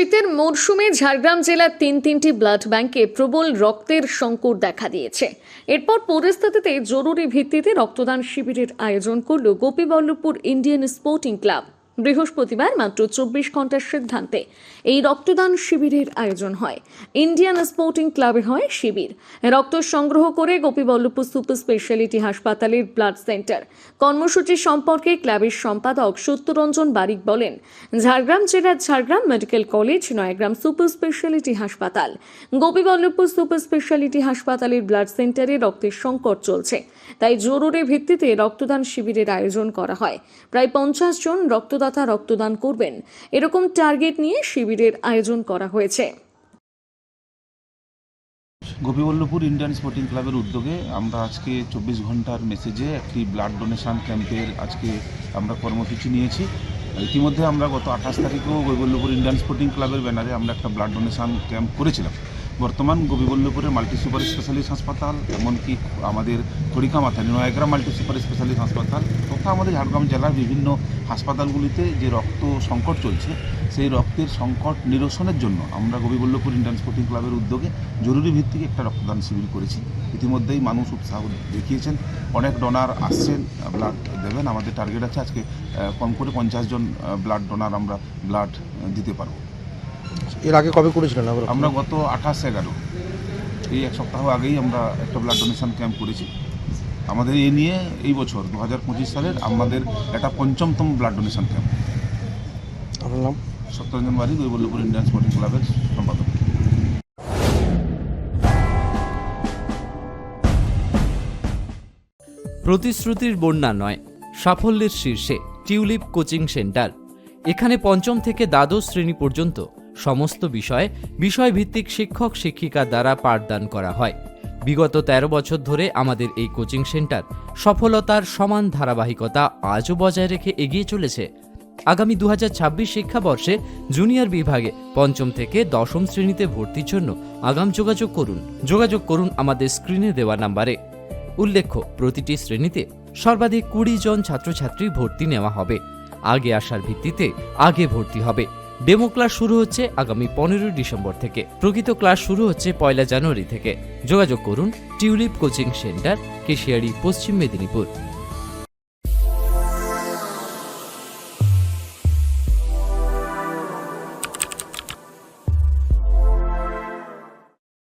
শীতের মরশুমে ঝাড়গ্রাম জেলার তিন তিনটি ব্লাড ব্যাংকে প্রবল রক্তের সংকট দেখা দিয়েছে। এরপর পরিস্থিতিতে জরুরি ভিত্তিতে রক্তদান শিবিরের আয়োজন করল গোপীবল্লভপুর ইন্ডিয়ান স্পোর্টিং ক্লাব। বৃহস্পতিবার মাত্র চব্বিশ ঘণ্টার সিদ্ধান্তে এই রক্তদান শিবিরের আয়োজন হয়। ইন্ডিয়ান স্পোর্টিং ক্লাবে হয় শিবির। রক্ত সংগ্রহ করে গোপীবল্লভপুর সুপার স্পেশালিটি হাসপাতালের ব্লাড সেন্টার। কর্মসূচি সম্পর্কে ক্লাবের সম্পাদক সত্যরঞ্জন বারিক বলেন, ঝাড়গ্রাম জেলার Jhargram medical college, Nayagram super speciality হাসপাতাল। গোপীবল্লভপুর সুপার স্পেশালিটি হাসপাতালের ব্লাড সেন্টারে রক্তের সংকট চলছে। তাই জরুরি ভিত্তিতে রক্তদান শিবিরের আয়োজন করা হয়। প্রায় পঞ্চাশ জন রক্তদাতা রক্তদান করবেন। এরকম টার্গেট নিয়ে শিবিরের আয়োজন করা হয়েছে। গোপীবল্লভপুর ইন্ডিয়ান স্পোর্টিং ক্লাবের উদ্যোগে আমরা আজকে চব্বিশ ঘণ্টার মেসেজে একটি ব্লাড ডোনেশন ক্যাম্পের আজকে আমরা কর্মসূচি নিয়েছি। ইতিমধ্যে আমরা গত আঠাশ তারিখেও গোপীবল্লভপুর ইন্ডিয়ান স্পোর্টিং ক্লাবের ব্যানারে আমরা একটা ব্লাড ডোনেশন ক্যাম্প করেছিলাম। বর্তমান গোপীবল্লভপুরের মাল্টি সুপার স্পেশালিস্ট হাসপাতাল, এমনকি আমাদের খড়িকা মাথা নয়াগ্রাম মাল্টি সুপার স্পেশালিস্ট হাসপাতাল, তথা আমাদের ঝাড়গ্রাম জেলার বিভিন্ন হাসপাতালগুলিতে যে রক্ত সংকট চলছে, সেই রক্তের সংকট নিরসনের জন্য আমরা গোপীবল্লভপুর ইন্ডিয়ান স্পোর্টিং ক্লাবের উদ্যোগে জরুরি ভিত্তিকে একটা রক্তদান শিবির করেছি। ইতিমধ্যেই মানুষ উৎসাহ দেখিয়েছেন, অনেক ডোনার আসছেন ব্লাড দেবেন, আমাদের টার্গেট আছে আজকে কম করে পঞ্চাশ জন ব্লাড ডোনার আমরা ব্লাড দিতে পারব। এর আগে কবে করেছিলেন আমরা গত আঠাশ এগারো। এই এক সপ্তাহ আগেই আমরা একটা ব্লাড ডোনেশন ক্যাম্প করেছি। আমাদের এ নিয়ে এই বছর দু হাজার পঁচিশ সালের আমাদের একটা পঞ্চমতম ব্লাড ডোনেশন ক্যাম্প আপনার নাম? সত্যরঞ্জন বাড়ি দৈবল্লভপুর ইন্ডিয়ান স্পোর্টিং ক্লাবের সম্পাদক। প্রতিশ্রুতির বন্যা নয় সাফল্যের শীর্ষে টিউলিপ কোচিং সেন্টার। এখানে পঞ্চম থেকে দ্বাদশ শ্রেণি পর্যন্ত সমস্ত বিষয়ে বিষয়ভিত্তিক শিক্ষক শিক্ষিকা দ্বারা পাঠদান করা হয়। বিগত ১৩ বছর ধরে আমাদের এই কোচিং সেন্টার সফলতার সমান ধারাবাহিকতা আজও বজায় রেখে এগিয়ে চলেছে। আগামী দু হাজার ছাব্বিশ শিক্ষাবর্ষে জুনিয়র বিভাগে পঞ্চম থেকে দশম শ্রেণীতে ভর্তির জন্য আগাম যোগাযোগ করুন। যোগাযোগ করুন আমাদের স্ক্রিনে দেওয়া নাম্বারে। উল্লেখ্য, প্রতিটি শ্রেণীতে সর্বাধিক কুড়ি জন ছাত্রছাত্রী ভর্তি নেওয়া হবে। আগে আসার ভিত্তিতে আগে ভর্তি হবে। ডেমো ক্লাস শুরু হচ্ছে আগামী পনেরোই ডিসেম্বর থেকে। প্রকৃত ক্লাস শুরু হচ্ছে পয়লা জানুয়ারি থেকে। যোগাযোগ করুন টিউলিপ কোচিং সেন্টার, কেশিয়ারি, পশ্চিম মেদিনীপুর।